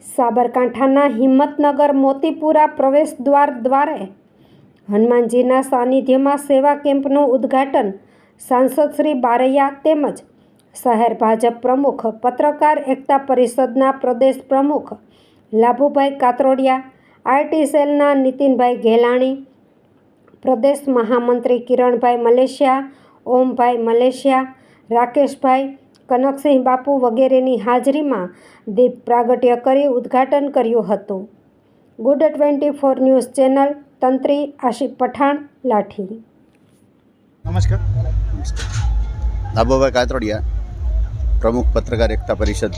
સાબરકાંઠાના હિંમતનગર મોતીપુરા પ્રવેશ દ્વાર દ્વારે હનુમાનજીના સાનિધ્યમાં સેવા કેમ્પનું ઉદ્ઘાટન સાંસદ શ્રી બારૈયા તેમજ શહેર ભાજપ પ્રમુખ, પત્રકાર એકતા પરિષદના પ્રદેશ પ્રમુખ લાભુભાઈ કાતરોડિયા આઈટી સેલના નીતિનભાઈ ઘેલાણી, પ્રદેશ મહામંત્રી કિરણભાઈ મલેશિયા, ઓમભાઈ મલેશિયા, રાકેશભાઈ કનકસિંહ બાપુ વગેરેની હાજરીમાં દીપ પ્રાગટ્ય કરી ઉદ્ઘાટન કર્યું હતું. Good twenty four news channel તંત્રી Ashif Pathan Lathi. નમસ્કાર. લાભુભાઈ કાતરોડિયા પ્રમુખ પત્રકાર એકતા પરિષદ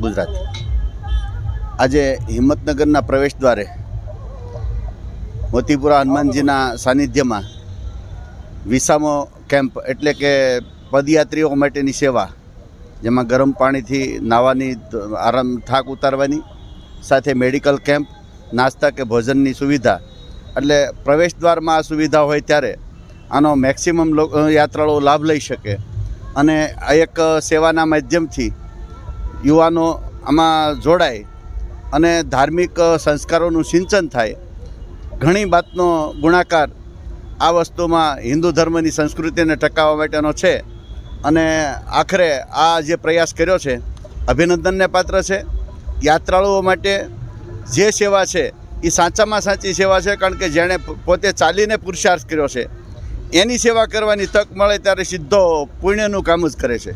ગુજરાત. આજે હિંમતનગરના પ્રવેશ દ્વારે મોતીપુરા હનુમાનજીના સાનિધ્યમાં વિસામો કેમ્પ એટલે કે પદયાત્રીઓ માટેની સેવા, જેમાં ગરમ પાણીથી નાહવાની આરામ, થાક ઉતારવાની, સાથે મેડિકલ કેમ્પ, નાસ્તા કે ભોજનની સુવિધા. એટલે પ્રવેશ દ્વારમાં આ સુવિધા હોય ત્યારે આનો મેક્સિમમ યાત્રાળુઓ લાભ લઈ શકે. અને આ એક સેવાના માધ્યમથી યુવાનો આમાં જોડાય અને ધાર્મિક સંસ્કારોનું સિંચન થાય. ઘણી બાતનો ગુણાકાર આ વસ્તુમાં હિન્દુ ધર્મની સંસ્કૃતિને ટકાવવા માટેનો છે. અને આખરે આ જે પ્રયાસ કર્યો છે, અભિનંદનને પાત્ર છે. યાત્રાળુઓ માટે જે સેવા છે એ સાચામાં સાચી સેવા છે, કારણ કે જેણે પોતે ચાલીને પુરુષાર્થ કર્યો છે. એની સેવા કરવાની તક મળે ત્યારે સીધો પુણ્યનું કામ જ કરે છે.